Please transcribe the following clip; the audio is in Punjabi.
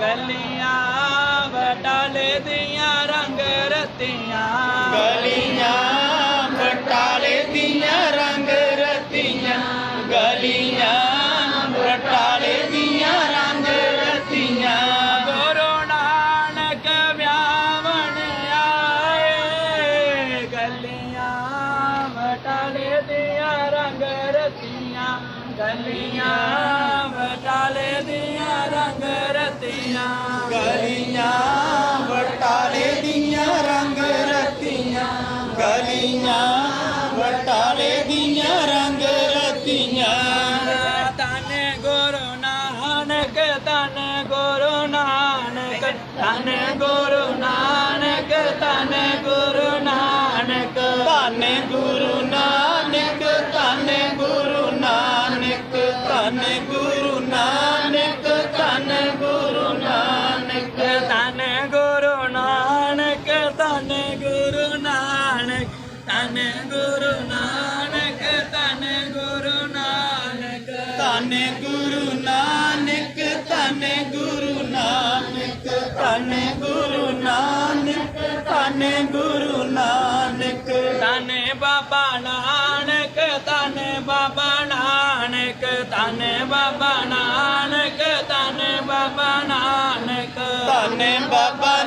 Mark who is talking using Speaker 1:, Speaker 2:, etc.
Speaker 1: ਗਲੀਆਂ ਬਟਾਲੇ ਦੀਆਂ ਰੰਗ ਰਤੀਆਂ।
Speaker 2: ਗਲੀਆਂ ਬਟਾਲੇ ਦੀਆਂ ਰੰਗ ਰਤੀਆਂ। ਗਲੀਆਂ ਬਟਾਲੇ ਦੀਆਂ ਰੰਗ ਰਤੀਆਂ।
Speaker 1: ਗੁਰੂ ਨਾਨਕ ਵਿਆਵਣ ਬਟਾਲੇ ਦੀਆਂ ਰੰਗ ਰਤੀਆਂ। ਗਲੀਆਂ ਰਤੀਆਂ
Speaker 2: ਗਲੀਆਂ, ਵਟਾਲੇ ਦੀਆਂ ਰੰਗ ਰਤੀਆਂ, ਗਲੀਆਂ, ਵਟਾਲੇ ਦੀਆਂ ਰੰਗ ਰਤੀਆਂ।
Speaker 1: ਤਨ ਗੁਰੂ ਨਾਨਕ ਤਨ ਗੁਰੂ ਨਾਨਕ ਤਨ ਗੁਰੂ ਨਾਨਕ ਤਨ ਗੁਰੂ ਨਾਨਕ।
Speaker 2: ਤਨ ਗੁਰੂ ਨਾਨਕ, ਧੰਨ ਗੁਰੂ ਨਾਨਕ
Speaker 1: ਤਨ ਗੁਰੂ ਤਨ ਗੁਰੂ ਨਾਨਕ ਤਨ ਗੁਰੂ ਨਾਨਕ।
Speaker 2: ਧੰਨ ਗੁਰੂ ਨਾਨਕ, ਧੰਨ ਗੁਰੂ ਨਾਨਕ, ਧੰਨ ਗੁਰੂ ਨਾਨਕ, ਧੰਨ ਗੁਰੂ ਨਾਨਕ।
Speaker 1: ਤਨ ਬਾਬਾ ਨਾਨਕ ਤਨ ਬਾਬਾ ਨਾਨਕ ਤਨ ਬਾਬਾ ਨਾਨਕ ਤਨ ਬਾਬਾ ਨਾਨਕ।
Speaker 2: ਧੰਨ ਬਾਬਾ